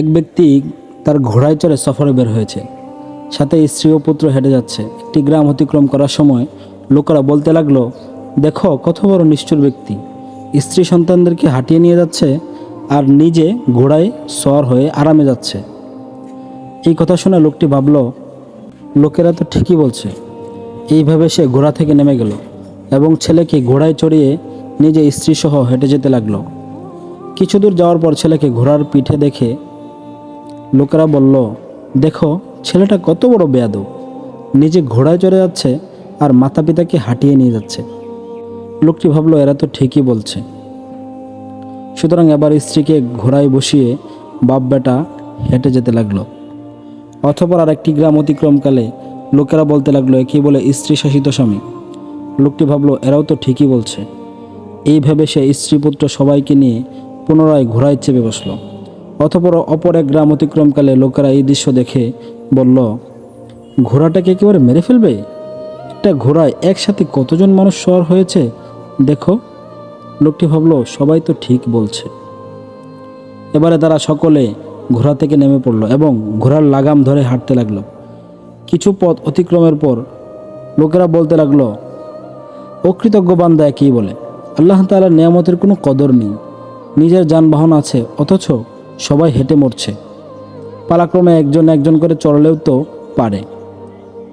এক ব্যক্তি তার ঘোড়ায় চড়ে সফরে বের হয়েছে। সাথে স্ত্রী ও পুত্র হেঁটে যাচ্ছে। একটি গ্রাম অতিক্রম করার সময় লোকেরা বলতে লাগল, দেখো, কত বড় নিষ্ঠুর ব্যক্তি। স্ত্রী সন্তানদেরকে হাঁটিয়ে নিয়ে যাচ্ছে আর নিজে ঘোড়ায় সর হয়ে আরামে যাচ্ছে। এই কথা শুনে লোকটি ভাবল, লোকেরা তো ঠিকই বলছে। এইভাবে সে ঘোড়া থেকে নেমে গেল এবং ছেলেকে ঘোড়ায় চড়িয়ে নিজে স্ত্রীসহ হেঁটে যেতে লাগল। কিছু দূর যাওয়ার পর ছেলেকে ঘোড়ার পিঠে দেখে লোকেরা বলল, দেখো, ছেলেটা কত বড় বেয়াদব। নিজে ঘোড়ায় চড়ে যাচ্ছে আর মাতা পিতাকে হাঁটিয়ে নিয়ে যাচ্ছে। লোকটি ভাবলো, এরা তো ঠিকই বলছে। সুতরাং এবার স্ত্রীকে ঘোড়ায় বসিয়ে বাপ বেটা হেঁটে যেতে লাগল। অথবা আর একটি গ্রাম অতিক্রমকালে লোকেরা বলতে লাগল, একই বলে স্ত্রী শাসিত স্বামী। লোকটি ভাবলো, এরাও তো ঠিকই বলছে। এই ভেবে সে স্ত্রী পুত্র সবাইকে নিয়ে পুনরায় ঘোড়ায় চেপে বসল। অথপর অপর এক গ্রাম অতিক্রমকালে লোকেরা এই দৃশ্য দেখে বলল, ঘোড়াটাকে একেবারে মেরে ফেলবে? একটা ঘোড়ায় একসাথে কতজন মানুষ সওয়ার হয়েছে? দেখো। লোকটি ভাবলো, সবাই তো ঠিক বলছে। এবারে তারা সকলে ঘোড়া থেকে নেমে পড়ল এবং ঘোড়ার লাগাম ধরে হাঁটতে লাগল। কিছু পথ অতিক্রমের পর লোকেরা বলতে লাগল অকৃতজ্ঞ বান্দা একই বলে। আল্লাহ তাআলার নিয়ামতের কোনো কদর নেই। নিজের যানবাহন আছে, অথচ সবাই হেঁটে মরছে। পালাক্রমে একজন একজন করে চড়লেও তো পারে।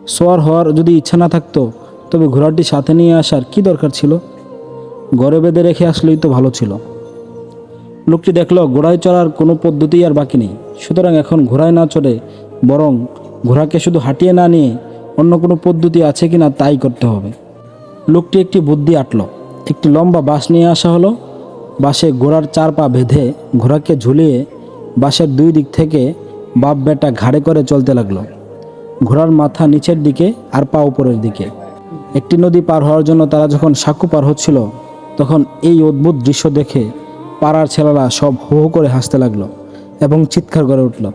সোয়ার হওয়ার যদি ইচ্ছা না থাকতো, তবে ঘোড়াটি সাথে নিয়ে আসার কি দরকার ছিল? ঘরে বেঁধে রেখে আসলেই তো ভালো ছিল। লোকটি দেখল, ঘোড়ায় চড়ার কোনো পদ্ধতি আর বাকি নেই। সুতরাং এখন ঘোড়ায় না চড়ে বরং ঘোড়াকে শুধু হাঁটিয়ে না নিয়ে অন্য কোনো পদ্ধতি আছে কি না তাই করতে হবে। লোকটি একটি বুদ্ধি আটলো। একটি লম্বা বাঁশ নিয়ে আসা হলো। বাঁশে ঘোড়ার চার পা বেঁধে ঘোড়াকে ঝুলিয়ে বাঁশের দুই দিক থেকে বাপ বেটা ঘাড়ে করে চলতে লাগল। ঘোড়ার মাথা নিচের দিকে আর পা উপরের দিকে। একটি নদী পার হওয়ার জন্য তারা যখন সাঁকু পার হচ্ছিল, তখন এই অদ্ভুত দৃশ্য দেখে পাড়ার ছেলেরা সব হো হো করে হাসতে লাগল এবং চিৎকার করে উঠল।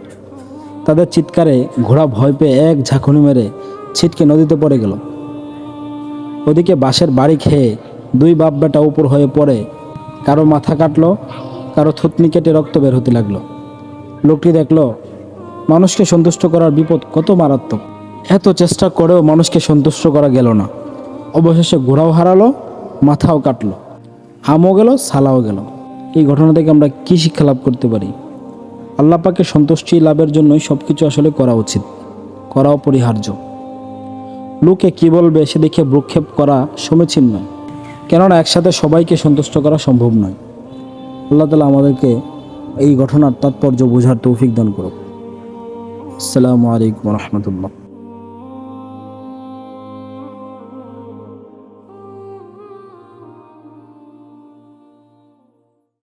তাদের চিৎকারে ঘোড়া ভয় পেয়ে এক ঝাঁকুনি মেরে ছিটকে নদীতে পড়ে গেল। ওদিকে বাঁশের বাড়ি খেয়ে দুই বাপ বেটা উপর হয়ে পড়ে কারও মাথা কাটলো, কারও থুতনি কেটে রক্ত বের হতে লাগল। লোকটি দেখল, মানুষকে সন্তুষ্ট করার বিপদ কত মারাত্মক। এত চেষ্টা করেও মানুষকে সন্তুষ্ট করা গেল না। অবশেষে ঘোড়াও হারালো, মাথাও কাটলো, আমও গেল, সালাও গেল। এই ঘটনা থেকে আমরা কী শিক্ষা লাভ করতে পারি? আল্লাহ পাকে সন্তুষ্টি লাভের জন্যই সব কিছু আসলে করা উচিত করা অপরিহার্য লোকে কি বলবে সেদিকে ভ্রুক্ষেপ করা সমীচীন নয়। কেননা একসাথে সবাইকে সন্তুষ্ট করা সম্ভব নয়। আল্লাহ তালা আমাদেরকে এই ঘটনার তাৎপর্য বোঝার তৌফিক দান করুক। আসসালামু আলাইকুম রহমতুল্লাহ।